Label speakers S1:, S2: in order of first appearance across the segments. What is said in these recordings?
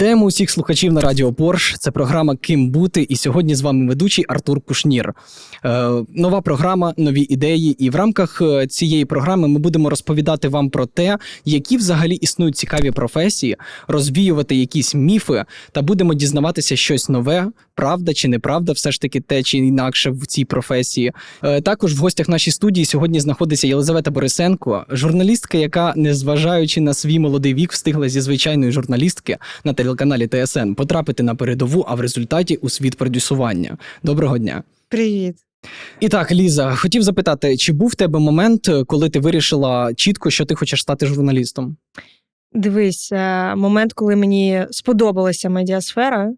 S1: Вітаємо усіх слухачів на Радіо Порш. Це програма Ким бути. І сьогодні з вами ведучий Артур Кушнір. Е, нова програма, нові ідеї. І в рамках е, цієї програми ми будемо розповідати вам про те, які взагалі існують цікаві професії, розвіювати якісь міфи та будемо дізнаватися щось нове, правда чи неправда, все ж таки те чи інакше в цій професії. Е, також в гостях нашій студії сьогодні знаходиться Єлизавета Борисенко, журналістка, яка, незважаючи на свій молодий вік, встигла зі звичайної журналістки на телеканалі ТСН потрапити на передову, а в результаті у світ продюсування. Доброго дня.
S2: Привіт.
S1: І так, Ліза, хотів запитати, чи був в тебе момент, коли ти вирішила чітко, що ти хочеш стати журналістом?
S2: Дивись, е, момент, коли мені сподобалася медіасфера,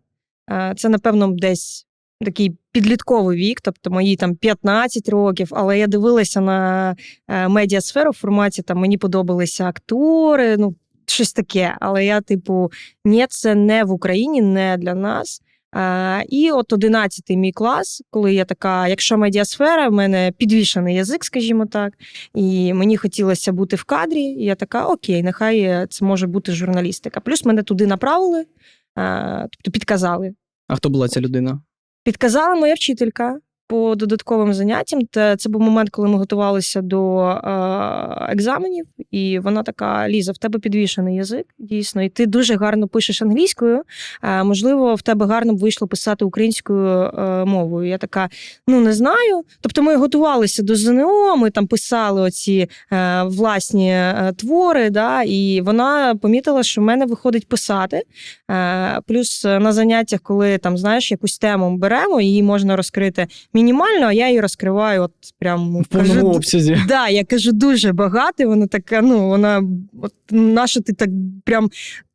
S2: е, це, напевно, десь такий підлітковий вік, тобто мої там 15 років, але я дивилася на е, медіасферу в форматі там мені подобалися актори, ну, щось таке. Але я, типу, ні, це не в Україні, не для нас. А, І от 11-й мій клас, коли я така, якщо медіасфера, в мене підвішений язик, скажімо так, і мені хотілося бути в кадрі. І я така, окей, нехай це може бути журналістика. Плюс мене туди направили, а, тобто підказали.
S1: А хто була ця людина?
S2: Підказала моя вчителька по додатковим заняттям. Це був момент, коли ми готувалися до е, екзаменів, і вона така: Ліза, в тебе підвішений язик, дійсно, і ти дуже гарно пишеш англійською. Е, можливо, в тебе гарно б вийшло писати українською е, мовою. Я така, ну не знаю. Тобто, ми готувалися до ЗНО, ми там писали оці власні твори, да, і вона помітила, що в мене виходить писати. Плюс на заняттях, коли там знаєш якусь тему беремо, її можна розкрити мінімально, а я її розкриваю от прям
S1: В повному
S2: кажу,
S1: обсязі.
S2: Да, я кажу дуже багато. Вона така, ну вона от наша ти так прям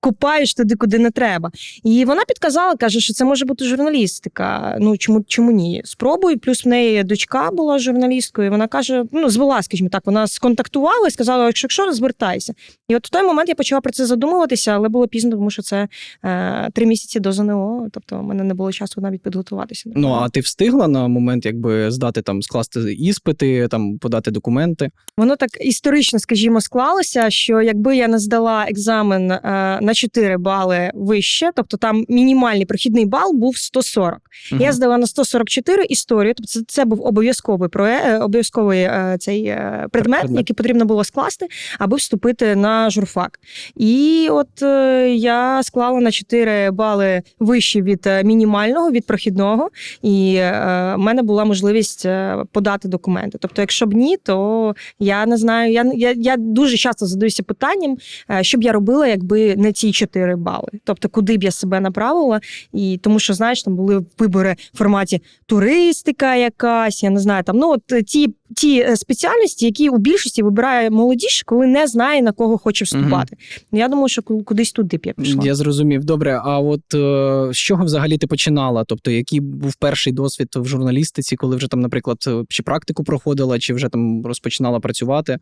S2: копаєш туди, куди не треба. І вона підказала, каже, що це може бути журналістика. Ну чому чому ні? Спробуй. Плюс в неї дочка була журналісткою. і Вона каже: ну звела, скажімо так, вона сконтактувала і сказала, якщо якщо звертайся. І от в той момент я почала про це задумуватися, але було пізно, тому що це е, три місяці до ЗНО. Тобто в мене не було часу навіть підготуватися.
S1: Ну а ти встигла на момент, якби здати там, скласти іспити, там подати документи?
S2: Воно так історично, скажімо, склалося, що якби я не здала екзамен е, на 4 бали вище, тобто там мінімальний прохідний бал був 140.
S1: Мгм.
S2: Я здала на 144 історію, тобто це, це був обов'язковий проє, е, обов'язковий е, цей е, предмет,
S1: Предмет.
S2: який потрібно було скласти, аби вступити на журфак. І от я склала на 4 бали вище від мінімального, від прохідного, і в мене була можливість подати документи. Тобто, якщо б ні, то я не знаю. Я, я, я дуже часто задаюся питанням, що б я робила, якби не ці 4 бали. Тобто, куди б я себе направила, і тому що знаєш, там були вибори в форматі туристика, якась, я не знаю, там ну от е, ті, ті е, спеціальності, які у більшості вибирає молодіж, коли не знає на кого хоче вступати. Я думаю, що ку- кудись туди б я пішла.
S1: Я зрозумів. Добре, а от е, з чого взагалі ти починала? Тобто, який був перший досвід в журналістиці, коли вже там, наприклад, е, чи практику проходила, чи вже там розпочинала працювати?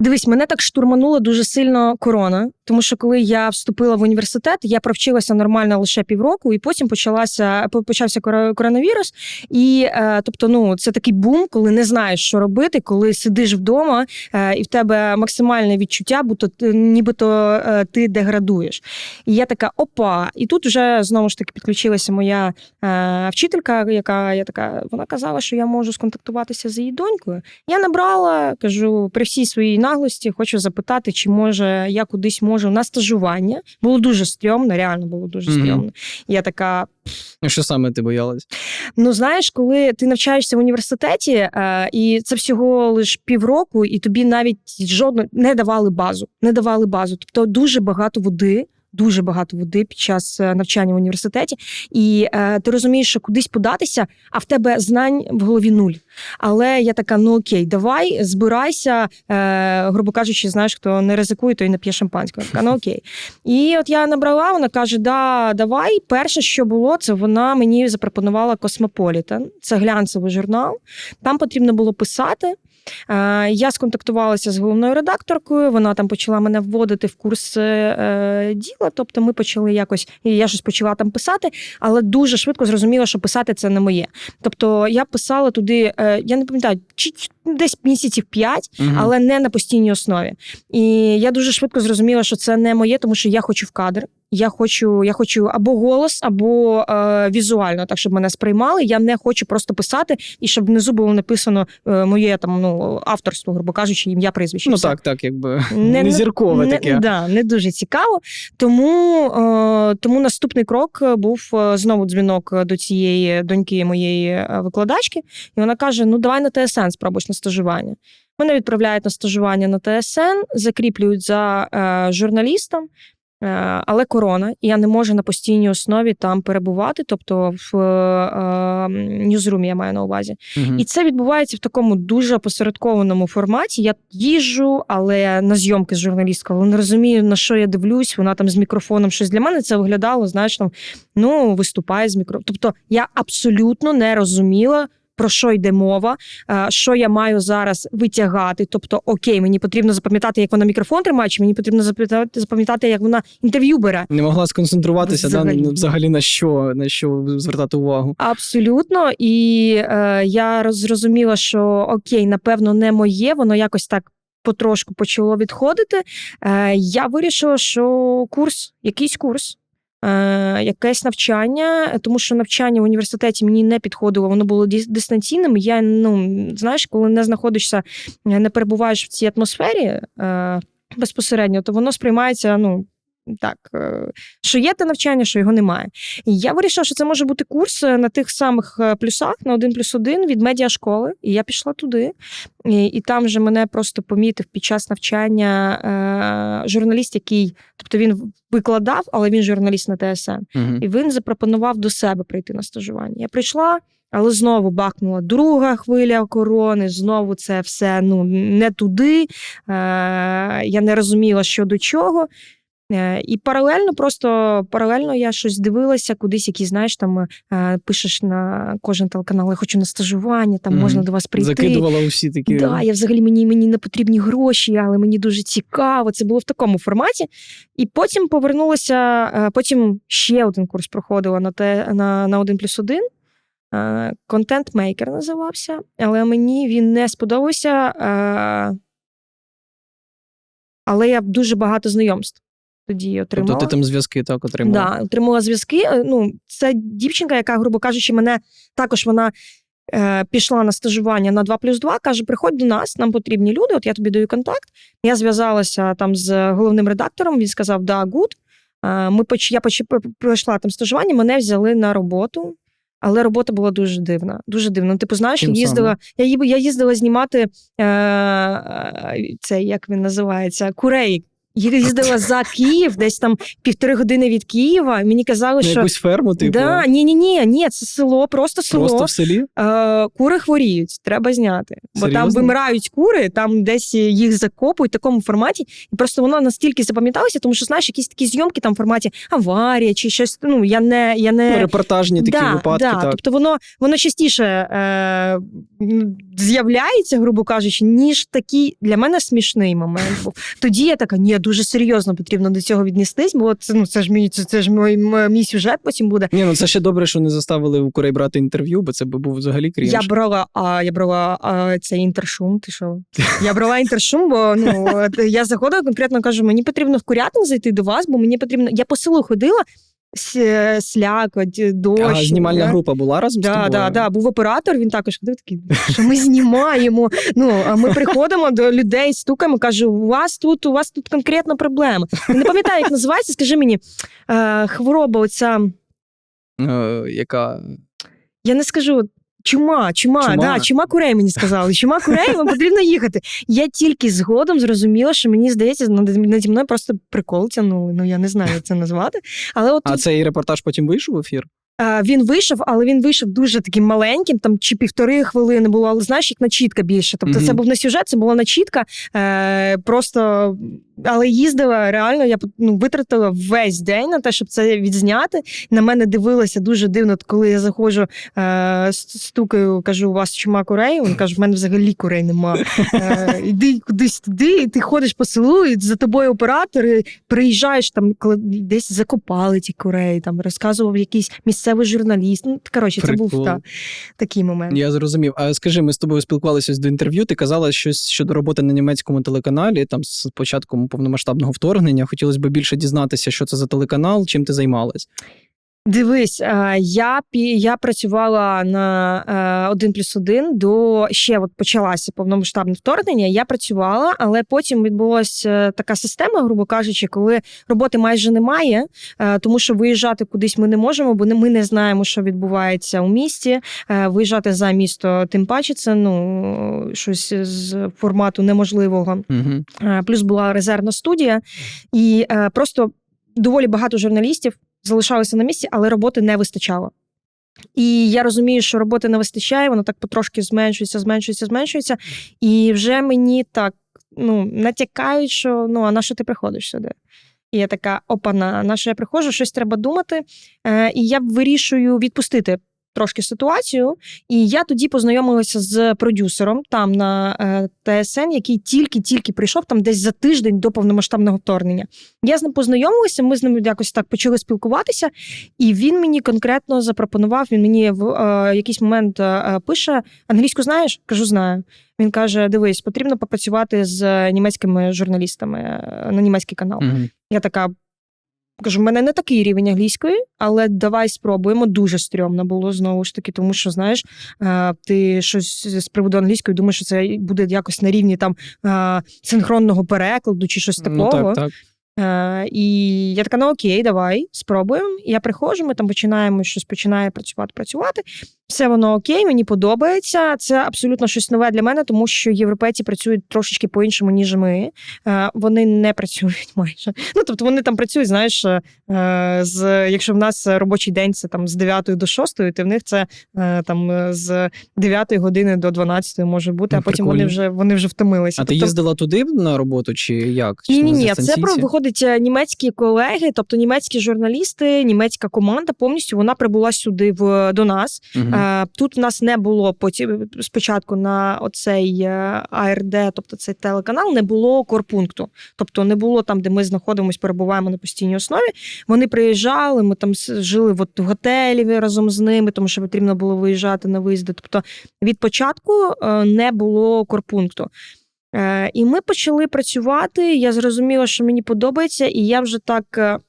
S2: Дивись, мене так штурманула дуже сильно корона, тому що коли я вступила в університет, я провчилася нормально лише півроку, і потім почалася почався коро- коронавірус. І тобто, ну це такий бум, коли не знаєш, що робити, коли сидиш вдома, е, і в тебе максимальне відчуття, будто ти- нібито е, ти деградуєш. І я така опа, і тут вже знову ж таки підключилася моя е, вчителька, яка я така, вона казала, що я можу сконтактуватися з її донькою. Я набрала, кажу, при всій своїй наглості хочу запитати, чи може я кудись можу на стажування. Було дуже стрьомно, реально було дуже стрьомно. І Я така.
S1: Ну, Що саме ти боялась?
S2: Ну, знаєш, коли ти навчаєшся в університеті, е, і це всього лише півроку, і тобі навіть жодно не давали базу. Не давали базу. Тобто дуже багато води. Дуже багато води під час е, навчання в університеті, і е, ти розумієш, що кудись податися, а в тебе знань в голові нуль. Але я така: ну окей, давай, збирайся, е, грубо кажучи, знаєш, хто не ризикує, той не п'є шампанського. Така, ну окей. І от я набрала, вона каже: Да, давай. Перше, що було, це вона мені запропонувала Космополітен. Це глянцевий журнал. Там потрібно було писати. Е, Я сконтактувалася з головною редакторкою. Вона там почала мене вводити в курс е, діла. Тобто, ми почали якось, я щось почала там писати, але дуже швидко зрозуміла, що писати це не моє. Тобто, я писала туди, е, я не пам'ятаю, чи десь місяців п'ять,
S1: Мгм.
S2: але не на постійній основі. І я дуже швидко зрозуміла, що це не моє, тому що я хочу в кадр. Я хочу, я хочу або голос, або е, візуально, так щоб мене сприймали. Я не хочу просто писати, і щоб внизу було написано е, моє там ну авторство, грубо кажучи, ім'я прізвище.
S1: Ну
S2: все.
S1: так, так, якби не, зіркове
S2: не,
S1: таке.
S2: Да, не дуже цікаво. Тому, е, тому наступний крок був е, знову дзвінок до цієї доньки моєї е, викладачки, і вона каже: Ну, давай на ТСН спробуєш на стажування. Мене відправляють на стажування на ТСН, закріплюють за е, журналістом. Е, Але корона, і я не можу на постійній основі там перебувати, тобто в е, е, ньюзрумі я маю на увазі.
S1: Мгм.
S2: І це відбувається в такому дуже опосередкованому форматі. Я їжджу, але на зйомки з журналісткою, але не розумію, на що я дивлюсь. Вона там з мікрофоном щось для мене це виглядало, знаєш, там, ну, виступає з мікрофоном. Тобто я абсолютно не розуміла. Про що йде мова, е, що я маю зараз витягати? Тобто, окей, мені потрібно запам'ятати, як вона мікрофон тримає, чи мені потрібно запам'ятати, запам'ятати, як вона інтерв'ю бере.
S1: Не могла сконцентруватися
S2: Взагалі.
S1: Да, взагалі на що, на що звертати увагу.
S2: Абсолютно, і е, я роз- зрозуміла, що окей, напевно, не моє, воно якось так. Потрошку почало відходити. Е, я вирішила, що курс, якийсь курс, якесь навчання, тому що навчання в університеті мені не підходило, воно було дис- дистанційним. Я ну знаєш, коли не знаходишся, е, не перебуваєш в цій атмосфері е, безпосередньо, то воно сприймається ну так, е, що є те навчання, що його немає. І я вирішила, що це може бути курс е, на тих самих е, плюсах, на один плюс один від медіашколи. І я пішла туди. І, і там же мене просто помітив під час навчання е, журналіст, який, тобто він викладав, але він журналіст на ТСН.
S1: Мгм.
S2: І він запропонував до себе прийти на стажування. Я прийшла, але знову бахнула друга хвиля корони. Знову це все ну не туди. Е, я не розуміла, що до чого. Е, І паралельно, просто паралельно я щось дивилася, кудись, які, знаєш, там е, пишеш на кожен телеканал, я хочу на стажування, там
S1: Мгм.
S2: можна до вас прийти.
S1: Закидувала усі такі.
S2: Да, я взагалі мені, мені не потрібні гроші, але мені дуже цікаво. Це було в такому форматі. І потім повернулася, е, потім ще один курс проходила на те на, на 1 плюс 1. Контент-мейкер називався, але мені він не сподобався. Але я дуже багато знайомств тоді отримала.
S1: Тобто ти там зв'язки так отримала.
S2: Да, отримала зв'язки. Е, Ну, це дівчинка, яка, грубо кажучи, мене також вона е, пішла на стажування на 2 плюс 2, каже: приходь до нас, нам потрібні люди, от я тобі даю контакт. Я зв'язалася там з головним редактором, він сказав, да, гуд. Е, Ми поч... Я поч... пройшла там стажування, мене взяли на роботу. Але робота була дуже дивна. Дуже дивна. Ну, Типу, знаєш, я
S1: Чим
S2: їздила, я, їб- я їздила знімати е, це, як він називається, курей. Я їздила за Київ, десь там півтори години від Києва. Мені казали,
S1: На
S2: що
S1: якусь ферму, типу,
S2: да, ні, ні, ні, ні, це село, просто село.
S1: просто в селі.
S2: Е, кури хворіють, треба зняти. Бо там вимирають кури, там десь їх закопують в такому форматі. І просто воно настільки запам'яталося, тому що знаєш, якісь такі зйомки там в форматі аварія чи щось. Ну я не я не
S1: Ну, репортажні такі
S2: да,
S1: випадки.
S2: да.
S1: Так.
S2: Тобто воно воно частіше е, з'являється, грубо кажучи, ніж такий для мене смішний момент був. Тоді я така, ні, дуже серйозно потрібно до цього віднестись, бо це ну це ж мій це, це ж мій, мій сюжет потім буде.
S1: Ні, ну це ще добре, що не заставили у Корей брати інтерв'ю, бо це би був взагалі крінж.
S2: Я брала, а я брала а, цей інтершум. Ти що? Я брала інтершум, бо ну я заходила конкретно кажу, мені потрібно в курятник зайти до вас, бо мені потрібно. Я по селу ходила. Слякоть, дощ.
S1: А знімальна група була разом з
S2: Да,
S1: тобою?
S2: да, да. Був оператор, він також ходив такий, що ми знімаємо. Ну, а ми приходимо до людей, стукаємо, кажу, у вас тут, у вас тут конкретна проблема. Я не пам'ятаю, як називається, скажи мені, е, хвороба оця,
S1: Е, яка
S2: я не скажу. Чума, чума,
S1: Чума?
S2: Да, чума курей мені сказали. Чума курей, вам потрібно їхати. Я тільки згодом зрозуміла, що мені здається, над- наді мною просто прикол тянули. Ну я не знаю, як це назвати. Але от
S1: А
S2: тут,
S1: цей репортаж потім вийшов в ефір?
S2: Він вийшов, але він вийшов дуже таким маленьким, там чи півтори хвилини було, але знаєш, як начітка більше. Тобто,
S1: Мгм.
S2: це був не сюжет, це була начітка. Е, просто але їздила реально. Я ну, витратила весь день на те, щоб це відзняти. На мене дивилася дуже дивно, коли я заходжу, е, стукаю, кажу, у вас чума курей. Він каже, в мене взагалі курей нема. Е, іди кудись туди, і ти ходиш по селу, і за тобою оператори приїжджаєш там, коли десь закопали ті курей, там розказував якийсь місцевий місцевий журналіст. Ну, коротше, це був та, такий момент.
S1: Я зрозумів. А скажи, ми з тобою спілкувалися до інтерв'ю. Ти казала щось щодо роботи на німецькому телеканалі, там з початком повномасштабного вторгнення. Хотілося б більше дізнатися, що це за телеканал, чим ти займалась.
S2: Дивись, е, я я працювала на 1 плюс 1 до ще от почалося повномасштабне вторгнення. Я працювала, але потім відбулася така система, грубо кажучи, коли роботи майже немає, е, тому що виїжджати кудись ми не можемо, бо ми не знаємо, що відбувається у місті. Е, Виїжджати за місто, тим паче, це ну щось з формату неможливого.
S1: Угу.
S2: Е, Плюс була резервна студія, і е, просто доволі багато журналістів залишалися на місці, але роботи не вистачало. І я розумію, що роботи не вистачає, воно так потрошки зменшується, зменшується, зменшується. І вже мені так ну, натякають, що ну, а на що ти приходиш сюди? І я така: опана, на що я приходжу, щось треба думати. Е, і я вирішую відпустити трошки ситуацію. І я тоді познайомилася з продюсером там на е, ТСН, який тільки-тільки прийшов там десь за тиждень до повномасштабного вторгнення. Я з ним познайомилася, ми з ним якось так почали спілкуватися, і він мені конкретно запропонував. Він мені в е, якийсь момент е, пише: англійську знаєш? Кажу, знаю. Він каже: Дивись, потрібно попрацювати з німецькими журналістами на німецький канал.
S1: Угу.
S2: Я така. Кажу, в мене не такий рівень англійської, але давай спробуємо. Дуже стрьомно було знову ж таки, тому що знаєш, е, ти щось з приводу англійської думаєш, що це буде якось на рівні там е, синхронного перекладу чи щось такого.
S1: Ну так, так.
S2: Uh, і я така, ну окей, давай, спробуємо. Я приходжу, ми там починаємо щось починає працювати, працювати. Все воно окей, мені подобається. Це абсолютно щось нове для мене, тому що європейці працюють трошечки по-іншому, ніж ми. Е, вони не працюють майже. Ну тобто вони там працюють, знаєш, е, з якщо в нас робочий день це там з 9 до 6, то в них це е, там з 9 години до 12 може бути,
S1: Ну,
S2: а потім вони вже вони вже втомилися.
S1: А ти
S2: Тобто-
S1: їздила туди на роботу, чи як?
S2: Ні, ні, ні, це про виходить німецькі колеги, тобто німецькі журналісти, німецька команда повністю вона прибула сюди в до нас.
S1: Мгм.
S2: Е, Тут в нас не було потім спочатку на оцей е, АРД, тобто цей телеканал, не було корпункту. Тобто не було там, де ми знаходимося, перебуваємо на постійній основі. Вони приїжджали, ми там жили от- в готелі разом з ними, тому що потрібно було виїжджати на виїзди. Тобто від початку е, не було корпункту. І ми почали працювати. Я зрозуміла, що мені подобається, і я вже так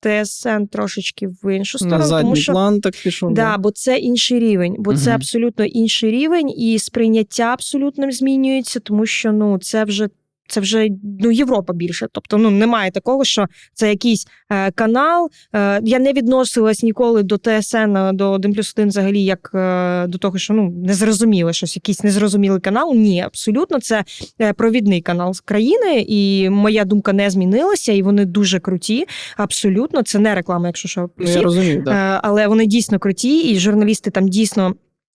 S2: ТСН трошечки в іншу сторону,
S1: на задній
S2: тому що
S1: план так пішов.
S2: Да, бо це інший рівень, бо це абсолютно інший рівень, і сприйняття абсолютно змінюється, тому що ну це вже. Це вже ну Європа більше. Тобто, ну немає такого, що це якийсь е, канал. Е, я не відносилась ніколи до ТСН, е, до 1 плюс 1 взагалі, як е, до того, що ну незрозуміле щось, якийсь незрозумілий канал. Ні, абсолютно це е, провідний канал з країни, і моя думка не змінилася, і вони дуже круті. Абсолютно, це не реклама, якщо що
S1: Ну, я розумію, так.
S2: Е, але вони дійсно круті, і журналісти там дійсно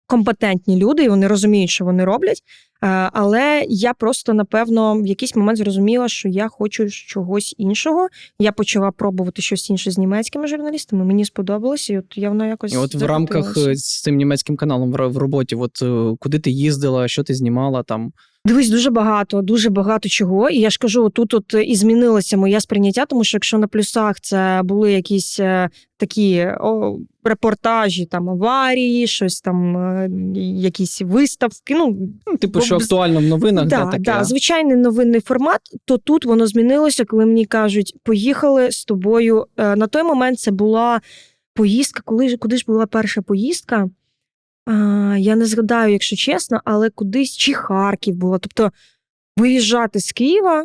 S2: компетентні люди, і вони розуміють, що вони роблять. Е, Але я просто напевно в якийсь момент зрозуміла, що я хочу чогось іншого. Я почала пробувати щось інше з німецькими журналістами. Мені сподобалось, і от я воно якось
S1: І от в рамках е, з цим німецьким каналом в роботі, от е, куди ти їздила, що ти знімала там?
S2: Дивись, дуже багато, дуже багато чого. І я ж кажу, тут от і змінилося моє сприйняття, тому що якщо на плюсах це були якісь е, такі о, репортажі, там аварії, щось там, е, якісь виставки. Ну
S1: Ну, типу,
S2: Бо
S1: що актуально в новинах,
S2: да,
S1: да, таке.
S2: да, звичайний новинний формат. То тут воно змінилося, коли мені кажуть, поїхали з тобою. Е, На той момент це була поїздка. Коли ж куди ж була перша поїздка? Я не згадаю, якщо чесно, але кудись чи Харків було. Тобто виїжджати з Києва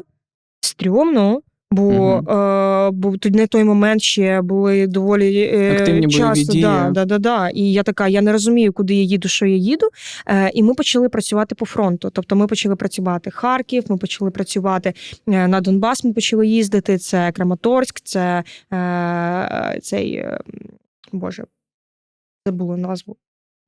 S2: стрьомно. Бо,
S1: Мгм.
S2: е, бо на той момент ще були доволі е,
S1: Активні
S2: часто.
S1: дії.
S2: Да, да, да, да. І я така, я не розумію, куди я їду, що я їду. Е, і ми почали працювати по фронту. Тобто ми почали працювати Харків, ми почали працювати е, на Донбас. Ми почали їздити. Це Краматорськ, це е, цей е, Боже, забула назву.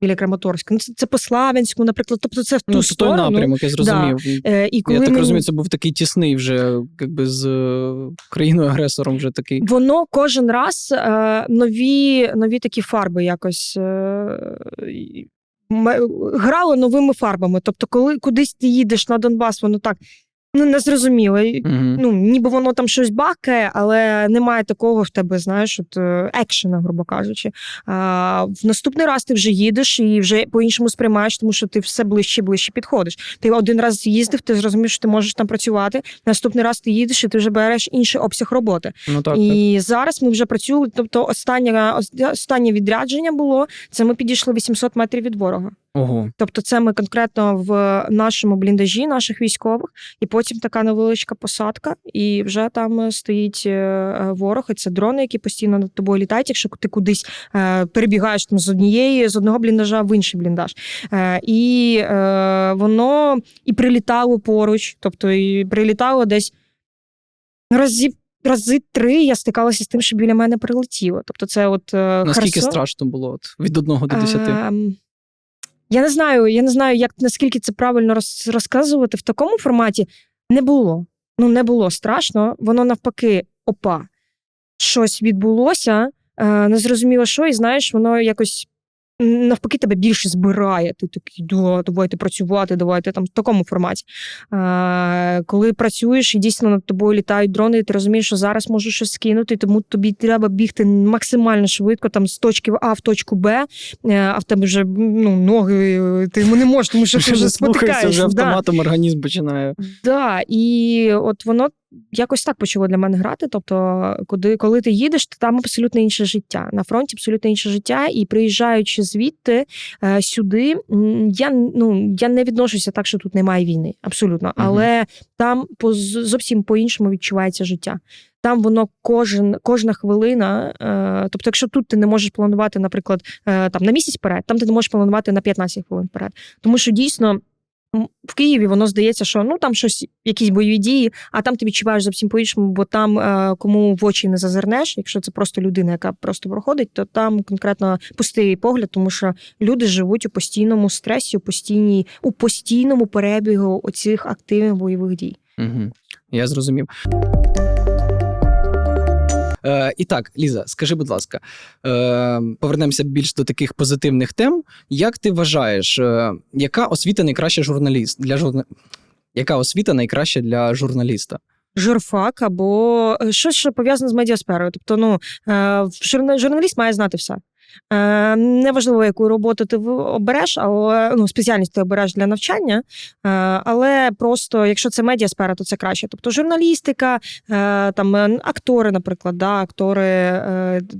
S2: Біля Краматорська. Ну, це, це по Славянську, наприклад. Тобто, це в ту
S1: Ну, це той напрямок, я зрозумів.
S2: Е, і коли
S1: Я так
S2: мені...
S1: розумію, це був такий тісний вже, якби з е, країною-агресором вже такий.
S2: Воно кожен раз е, нові, нові такі фарби якось е, грало новими фарбами. Тобто, коли кудись ти їдеш на Донбас, воно так ну не зрозуміло.
S1: Угу.
S2: Ну, ніби воно там щось бахкає, але немає такого в тебе, знаєш, от е, екшена, грубо кажучи. А, в наступний раз ти вже їдеш і вже по-іншому сприймаєш, тому що ти все ближче і ближче підходиш. Ти один раз їздив, ти зрозумів, що ти можеш там працювати. Наступний раз ти їдеш і ти вже береш інший обсяг роботи.
S1: Ну так, так.
S2: і зараз ми вже працюємо. Тобто, останнє, останнє відрядження було це ми підійшли 800 метрів від ворога.
S1: Ого.
S2: Тобто, це ми конкретно в нашому бліндажі наших військових, і потім така невеличка посадка, і вже там е, стоїть е, е, ворог. І це дрони, які постійно над тобою літають. Якщо ти кудись перебігаєш там з однієї з одного бліндажа в інший бліндаж, і воно і прилітало поруч, тобто і прилітало десь разів. Рази три я стикалася з тим, що біля мене прилетіло. Тобто, це от
S1: Наскільки
S2: Херсон.
S1: страшно було от, від 1 до 10?
S2: Я не знаю, я не знаю, як наскільки це правильно роз, розказувати в такому форматі. Не було. Ну, не було страшно. Воно навпаки, опа, щось відбулося, е, не зрозуміло, що, і знаєш, воно якось навпаки тебе більше збирає. Ти такий, да, давайте працювати, давайте там в такому форматі. Е, коли працюєш і дійсно над тобою літають дрони, і ти розумієш, що зараз можу щось скинути, тому тобі треба бігти максимально швидко, там з точки А в точку Б, е, а в тебе вже ну, ноги, е, ти не можеш, тому що ти вже спотикаєшся.
S1: вже
S2: да.
S1: автоматом організм починає.
S2: Да, і от воно якось так почало для мене грати. Тобто, коли, коли ти їдеш, то там абсолютно інше життя. На фронті абсолютно інше життя. І приїжджаючи звідти е, сюди, я ну я не відношуся так, що тут немає війни. Абсолютно. Але там по зовсім по-іншому відчувається життя. Там воно кожен, кожна хвилина. Е, тобто, якщо тут ти не можеш планувати, наприклад, е, там на місяць вперед, там ти не можеш планувати на 15 хвилин вперед. Тому що дійсно. В Києві воно здається, що ну там щось, якісь бойові дії, а там ти відчуваєш зовсім по-іншому, бо там е, кому в очі не зазирнеш, якщо це просто людина, яка просто проходить, то там конкретно пустий погляд, тому що люди живуть у постійному стресі, у постійній, у постійному перебігу оцих активних бойових дій.
S1: Угу. Я зрозумів. Е, і так, Ліза, скажи, будь ласка, е, повернемося більш до таких позитивних тем. Як ти вважаєш, е, яка освіта найкраща журналіст для журна... Яка освіта найкраща для журналіста?
S2: журфак або е, щось, що пов'язане з медіасферою. Тобто, ну е, журна- журналіст має знати все. Е, Неважливо, яку роботу ти обереш, але ну, спеціальність ти обереш для навчання. Е, Але просто, якщо це медіасфера, то це краще. Тобто журналістика, е, там актори, наприклад, да, актори,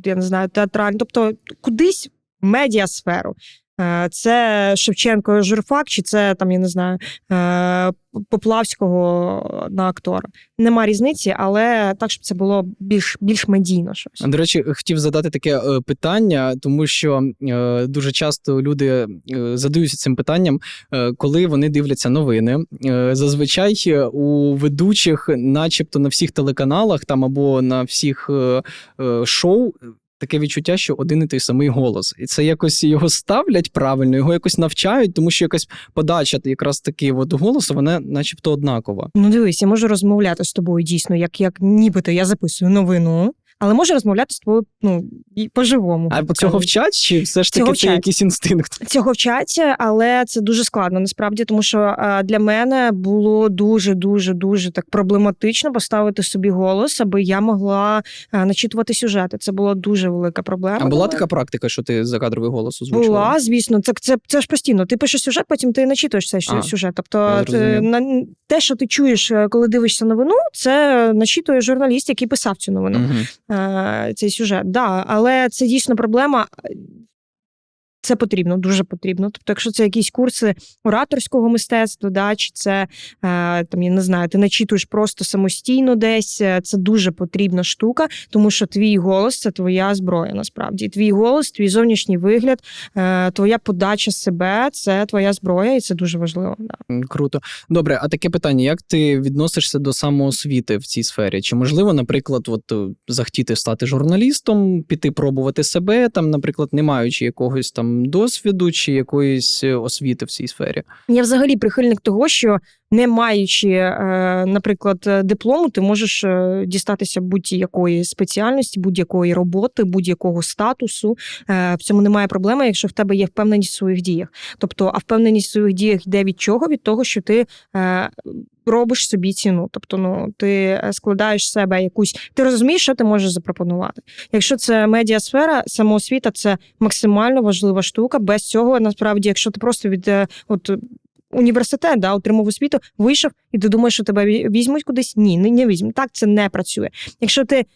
S2: я не знаю, театральні, тобто кудись медіасферу. Е, Це Шевченко журфак, чи це там, я не знаю, е, Поплавського на актора. Нема різниці, але так, щоб це було більш більш медійно щось.
S1: До речі, хотів задати таке е, питання, тому що е, дуже часто люди е, задаються цим питанням, е, коли вони дивляться новини. Е, зазвичай е, у ведучих, начебто на всіх телеканалах, там або на всіх е, е, шоу. Таке відчуття, що один і той самий голос, і це якось його ставлять правильно, його якось навчають, тому що якась подача якраз таки от голосу, вона, начебто, однакова.
S2: Ну дивись, я можу розмовляти з тобою дійсно, як, як нібито я записую новину, але можу розмовляти з тобою ну, по-живому.
S1: А
S2: так
S1: цього
S2: кажуть.
S1: вчать, чи все ж
S2: Цього
S1: таки це
S2: вчать.
S1: якийсь інстинкт?
S2: Цього вчаться, але це дуже складно насправді, тому що е, для мене було дуже, дуже, дуже так проблематично поставити собі голос, аби я могла е, начитувати сюжети. Це була дуже велика проблема.
S1: А була така практика, що ти закадровий голос озвучувала?
S2: Була, звісно, це, це, це ж постійно. Ти пишеш сюжет, потім ти начитуєш цей
S1: А,
S2: сюжет. Тобто, ти, на, те, що ти чуєш, е, коли дивишся новину, це начитує журналіст, який писав цю новину.
S1: Угу.
S2: Е, цей сюжет. Да, але це дійсно проблема. Це потрібно, дуже потрібно. Тобто, якщо це якісь курси ораторського мистецтва, да, чи це е, там, я не знаю, ти начитуєш просто самостійно десь, е, це дуже потрібна штука, тому що твій голос це твоя зброя, насправді. Твій голос, твій зовнішній вигляд, е, твоя подача себе це твоя зброя, і це дуже важливо. Да.
S1: Круто. Добре, а таке питання: як ти відносишся до самоосвіти в цій сфері? Чи можливо, наприклад, от захотіти стати журналістом, піти пробувати себе, там, наприклад, не маючи якогось там досвіду чи якоїсь е, освіти в цій сфері?
S2: Я взагалі прихильник того, що не маючи, е, наприклад, диплому, ти можеш е, дістатися будь-якої спеціальності, будь-якої роботи, будь-якого статусу. Е, В цьому немає проблеми, якщо в тебе є впевненість в своїх діях. Тобто, а впевненість в своїх діях йде від чого? Від того, що ти. Робиш собі ціну, тобто, ну ти складаєш себе якусь, ти розумієш, що ти можеш запропонувати. Якщо це медіасфера, самоосвіта це максимально важлива штука. Без цього насправді, якщо ти просто від от університет, да, отримав освіту, вийшов, і ти думаєш, що тебе візьмуть кудись? Ні, не, не візьмуть. Так це не працює. Якщо ти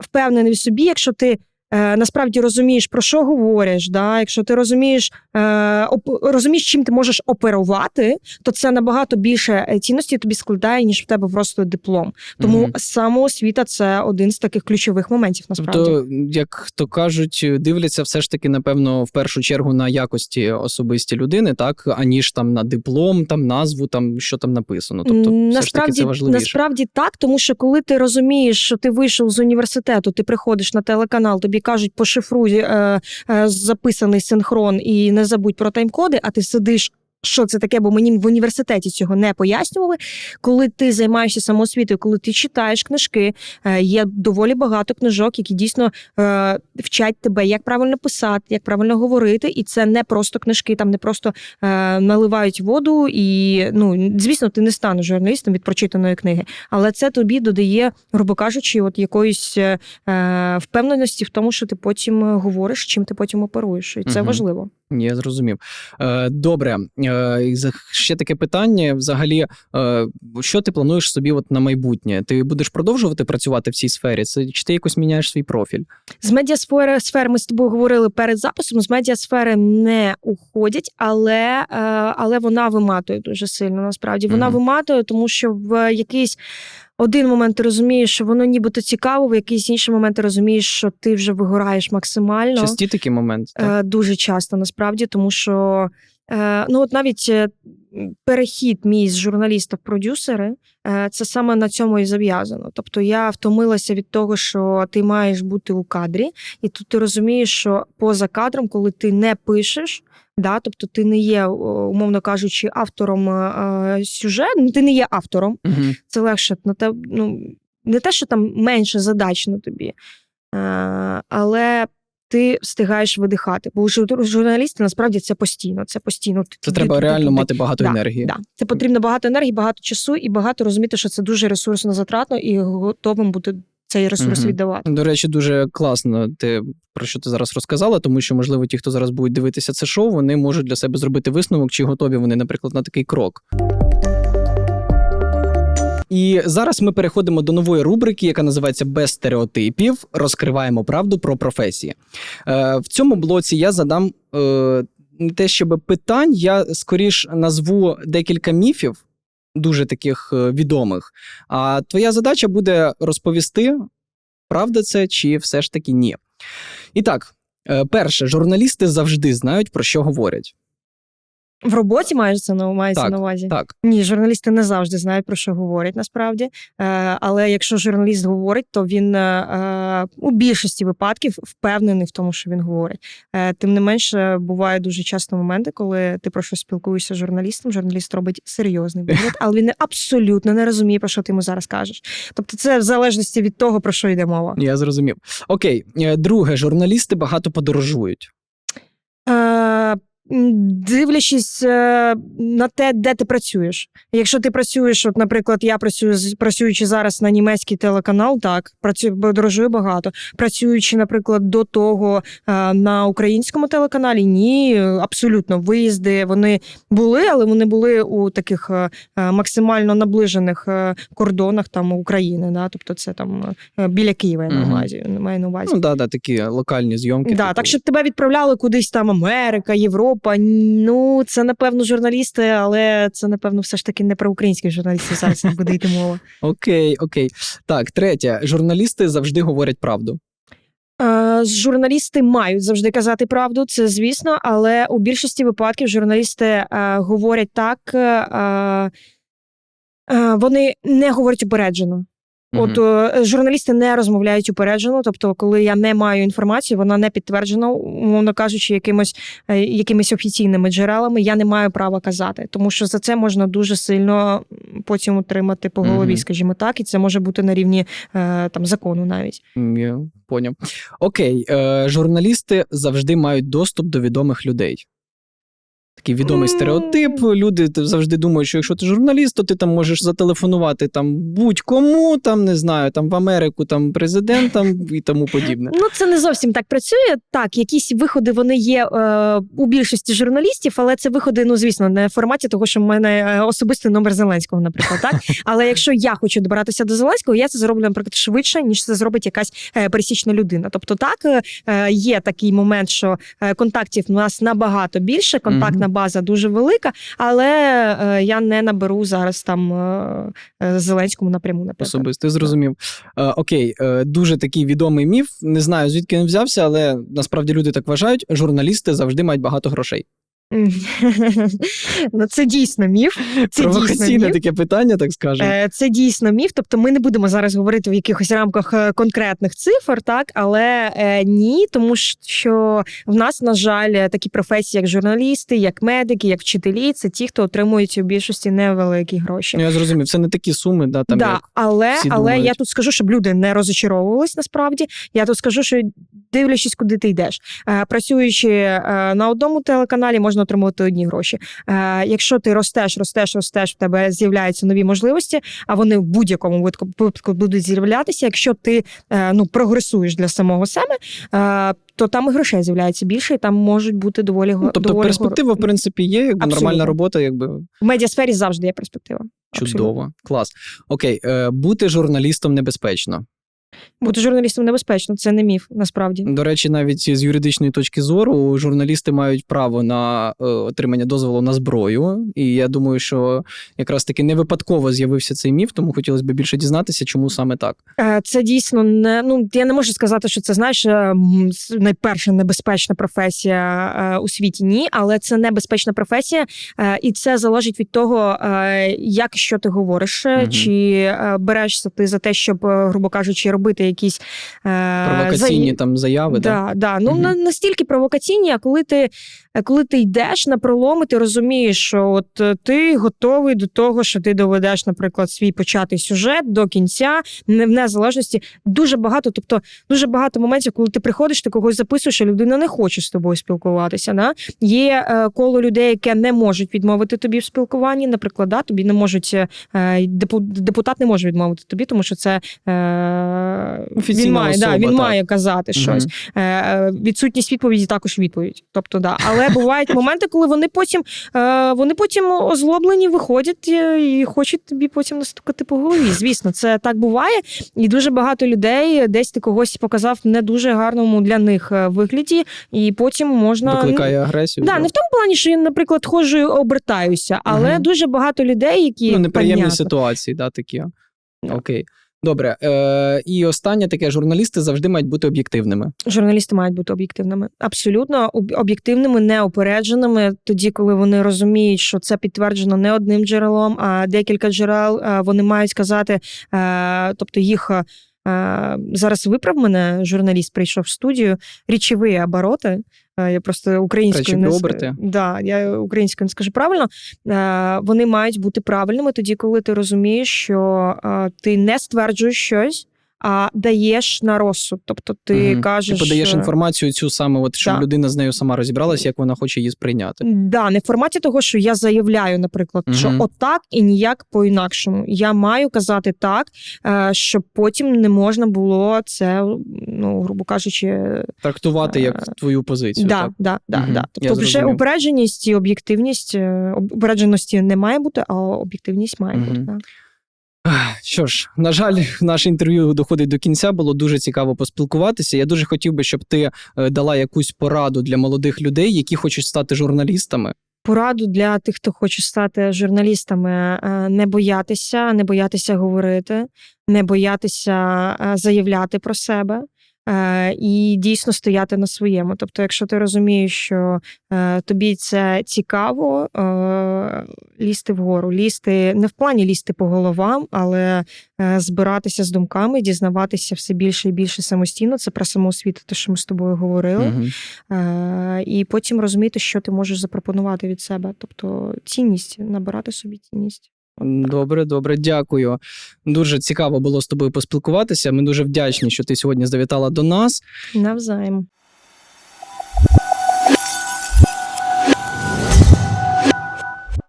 S2: впевнений в собі, якщо ти насправді розумієш, про що говориш, да, якщо ти розумієш, е, оп, розумієш, чим ти можеш оперувати, то це набагато більше е, цінності тобі складає, ніж в тебе просто диплом. Тому
S1: Мгм.
S2: самоосвіта це один з таких ключових моментів. Насправді.
S1: Тобто, як то кажуть, дивляться все ж таки, напевно, в першу чергу на якості особисті людини, так аніж там на диплом, там назву, там що там написано. Тобто,
S2: М,
S1: все ж таки це важливіше.
S2: насправді так, тому що коли ти розумієш, що ти вийшов з університету, ти приходиш на телеканал, тобі кажуть, пошифруй е, е, записаний синхрон і не забудь про тайм-коди, а ти сидиш. Що це таке, бо мені в університеті цього не пояснювали. Коли ти займаєшся самоосвітою, коли ти читаєш книжки, е, є доволі багато книжок, які дійсно е, вчать тебе, як правильно писати, як правильно говорити. І це не просто книжки, там не просто е, наливають воду, і ну звісно, ти не станеш журналістом від прочитаної книги, але це тобі додає, грубо кажучи, от якоїсь впевненості в тому, що ти потім говориш, чим ти потім оперуєш, і це
S1: Мгм.
S2: важливо.
S1: Я зрозумів. Е, добре, е, ще таке питання: взагалі, е, що ти плануєш собі от на майбутнє? Ти будеш продовжувати працювати в цій сфері? Чи ти якось міняєш свій профіль?
S2: З медіасфери сфер ми з тобою говорили перед записом. З медіасфери не уходять, але, але вона виматує дуже сильно. Насправді вона
S1: Мгм.
S2: виматує, тому що в якийсь один момент ти розумієш, що воно нібито цікаво, в якийсь інший момент ти розумієш, що ти вже вигораєш максимально.
S1: Часті такі моменти? Так?
S2: Е, Дуже часто насправді, тому що ну от навіть е, перехід мій з журналіста в продюсери, е, це саме на цьому і зав'язано. Тобто я втомилася від того, що ти маєш бути у кадрі, і тут ти розумієш, що поза кадром, коли ти не пишеш. Да, тобто ти не є, умовно кажучи, автором е, сюжету, ти не є автором,
S1: Угу.
S2: це легше на те, ну не те, що там менше задач на тобі, е, але ти встигаєш видихати. Бо жур- журналісти насправді це постійно. Це постійно.
S1: Це треба реально мати багато
S2: Да,
S1: енергії.
S2: Да. Це потрібно багато енергії, багато часу і багато розуміти, що це дуже ресурсно затратно і готовим бути цей ресурс
S1: Мгм.
S2: віддавати.
S1: До речі, дуже класно те, про що ти зараз розказала, тому що, можливо, ті, хто зараз будуть дивитися це шоу, вони можуть для себе зробити висновок, чи готові вони, наприклад, на такий крок. І зараз ми переходимо до нової рубрики, яка називається Без стереотипів. Розкриваємо правду про професії. Е, в цьому блоці я задам е, те, щоб питань, я скоріш назву декілька міфів, дуже таких е, відомих. А твоя задача буде розповісти, правда це чи все ж таки ні. І так, е, перше, журналісти завжди знають, про що говорять.
S2: В роботі маєш це на мається
S1: Так,
S2: на увазі.
S1: Так.
S2: Ні, журналісти не завжди знають про що говорять насправді. Е, але якщо журналіст говорить, то він е, е, у більшості випадків впевнений в тому, що він говорить. Тим не менше, бувають дуже часто моменти, коли ти про щось спілкуєшся з журналістом. Журналіст робить серйозний вигляд, але він абсолютно не розуміє, про що ти йому зараз кажеш. Тобто, це в залежності від того, про що йде мова.
S1: Я зрозумів. Окей, друге, журналісти багато подорожують.
S2: Дивлячись е, на те, де ти працюєш. Якщо ти працюєш, от, наприклад, я працюю працюючи зараз на німецький телеканал, так працюю подорожую багато. Працюючи, наприклад, до того е, на українському телеканалі, ні, абсолютно виїзди вони були, але вони були у таких е, максимально наближених е, кордонах там України. Да? Тобто, це там е, біля Києва я на увазі. Маю на увазі.
S1: Ну, да, да, такі локальні зйомки.
S2: Да,
S1: типу.
S2: так щоб тебе відправляли кудись там Америка, Європа. Ну це напевно журналісти, але це напевно все ж таки не про українських журналістів зараз буде йти мова.
S1: Окей, окей. Так, третє, журналісти завжди говорять правду.
S2: Е, журналісти мають завжди казати правду, це звісно, але у більшості випадків журналісти е, говорять так, е, е, вони не говорять упереджено. От е, журналісти не розмовляють упереджено. Тобто, коли я не маю інформації, вона не підтверджена, умовно кажучи, якимось е, якимись офіційними джерелами, я не маю права казати, тому що за це можна дуже сильно потім утримати по голові,
S1: Мгм.
S2: скажімо так, і це може бути на рівні е, там закону навіть.
S1: Я поняв. Окей, журналісти завжди мають доступ до відомих людей. Такий відомий стереотип. Люди завжди думають, що якщо ти журналіст, то ти там можеш зателефонувати там будь-кому, там не знаю, там в Америку, там президентам і тому подібне.
S2: Ну, це не зовсім так працює. Так, якісь виходи вони є е, у більшості журналістів, але це виходи, ну звісно, не в форматі того, що в мене е, особистий номер Зеленського, наприклад. Так, але якщо я хочу добиратися до Зеленського, я це зроблю, наприклад, швидше, ніж це зробить якась е, пересічна людина. Тобто, так е, е, є такий момент, що е, контактів у нас набагато більше, контактна база дуже велика, але е, я не наберу зараз там е, е, Зеленському напряму, наприклад.
S1: Особисто зрозумів. Окей, дуже такий відомий міф. Не знаю, звідки він взявся, але насправді люди так вважають. Журналісти завжди мають багато грошей.
S2: Ну, це дійсно міф. Це дійсно
S1: Провокаційне
S2: міф.
S1: таке питання, так скажемо.
S2: Е, Це дійсно міф. Тобто, ми не будемо зараз говорити в якихось рамках е, конкретних цифр, так але е, ні, тому що в нас, на жаль, такі професії, як журналісти, як медики, як вчителі, це ті, хто отримують у більшості невеликі гроші.
S1: Ну, я зрозумів, це не такі суми, да, там
S2: да,
S1: як
S2: але,
S1: всі
S2: але
S1: думають.
S2: я тут скажу, щоб люди не розочаровувались насправді. Я тут скажу, що дивлячись, куди ти йдеш. Працюючи на одному телеканалі, можна отримувати одні гроші. Е, якщо ти ростеш, ростеш, ростеш, в тебе з'являються нові можливості, а вони в будь-якому випадку- будуть з'являтися. Якщо ти е, ну прогресуєш для самого себе, е, то там і грошей з'являється більше, і там можуть бути доволі
S1: Ну, тобто
S2: доволі
S1: перспектива, в принципі, є, якби
S2: Абсолютно.
S1: нормальна робота, якби
S2: в медіасфері завжди є перспектива. Абсолютно.
S1: чудово. Клас. Окей, бути журналістом небезпечно.
S2: Бути журналістом небезпечно, це не міф, насправді.
S1: До речі, навіть з юридичної точки зору, журналісти мають право на е, отримання дозволу на зброю. І я думаю, що якраз таки не випадково з'явився цей міф, тому хотілося б більше дізнатися, чому саме так.
S2: Е, Це дійсно не ну я не можу сказати, що це знаєш е, найперша небезпечна професія у світі. Ні, але це небезпечна професія, і це залежить від того, як що ти говориш,
S1: Мгм.
S2: чи берешся ти за те, щоб, грубо кажучи, робити якісь е,
S1: Провокаційні
S2: за-
S1: там заяви.
S2: Да, да. Ну на настільки провокаційні, а коли ти, е, коли ти йдеш на пролом, ти розумієш, що от е, ти готовий до того, що ти доведеш, наприклад, свій початий сюжет до кінця, не в незалежності. Дуже багато, тобто дуже багато моментів, коли ти приходиш, ти когось записуєш, а людина не хоче з тобою спілкуватися. Да? Є е, коло людей, яке не можуть відмовити тобі в спілкуванні. Наприклад, да, тобі не можуть е, депутат не може відмовити тобі, тому що це він має, да, він
S1: так.
S2: має казати щось.
S1: Мгм.
S2: Е, відсутність відповіді також відповідь. Тобто, да. Але бувають моменти, коли вони потім е, вони потім озлоблені виходять е, і хочуть тобі потім настукати по голові. Звісно, це так буває. І дуже багато людей десь ти когось показав не дуже гарному для них е, вигляді, і потім можна
S1: Викликає агресію.
S2: Да, не в тому плані, що я, наприклад, ходжу і обертаюся, але
S1: Мгм.
S2: дуже багато людей, які
S1: ну, неприємні
S2: понятно.
S1: ситуації, да, такі. Окей. Добре. Е, і останнє таке: журналісти завжди мають бути об'єктивними.
S2: Журналісти мають бути об'єктивними, абсолютно об'єктивними, неопередженими. Тоді, коли вони розуміють, що це підтверджено не одним джерелом, а декілька джерел. е, Вони мають казати, е, тобто їх. е, Зараз виправ мене, журналіст прийшов в студію. Річові обороти. Е, Я просто українською не
S1: оберти.
S2: Да, я українською не скажу правильно. Е, Вони мають бути правильними тоді, коли ти розумієш, що е, ти не стверджуєш щось, а даєш на розсуд. Тобто ти
S1: Мгм.
S2: кажеш.
S1: Ти подаєш
S2: е,
S1: інформацію цю саме, от, щоб
S2: Да.
S1: людина з нею сама розібралася, як вона хоче її сприйняти.
S2: Да, не в форматі того, що я заявляю, наприклад, що отак і ніяк по-інакшому. Я маю казати так, е, щоб потім не можна було це, ну грубо кажучи,
S1: Трактувати як
S2: Е,
S1: твою позицію.
S2: да,
S1: так?
S2: да, да,
S1: Мгм.
S2: да. Тобто вже упередженість і об'єктивність е, об- упередженості не має бути, а об'єктивність має бути. Да.
S1: Що ж, на жаль, наше інтерв'ю доходить до кінця. Було дуже цікаво поспілкуватися. Я дуже хотів би, щоб ти е, дала якусь пораду для молодих людей, які хочуть стати журналістами.
S2: Пораду для тих, хто хоче стати журналістами, е, не боятися, не боятися говорити, не боятися е, заявляти про себе. Е, і дійсно стояти на своєму. Тобто, якщо ти розумієш, що е, тобі це цікаво, е, лізти вгору, лізти не в плані лізти по головам, але збиратися з думками, дізнаватися все більше і більше самостійно. Це про самоосвіту, те, що ми з тобою говорили. Е, і потім розуміти, що ти можеш запропонувати від себе. Тобто цінність, набирати собі цінність.
S1: Добре, добре, дякую. Дуже цікаво було з тобою поспілкуватися. Ми дуже вдячні, що ти сьогодні завітала до нас.
S2: Навзаєм.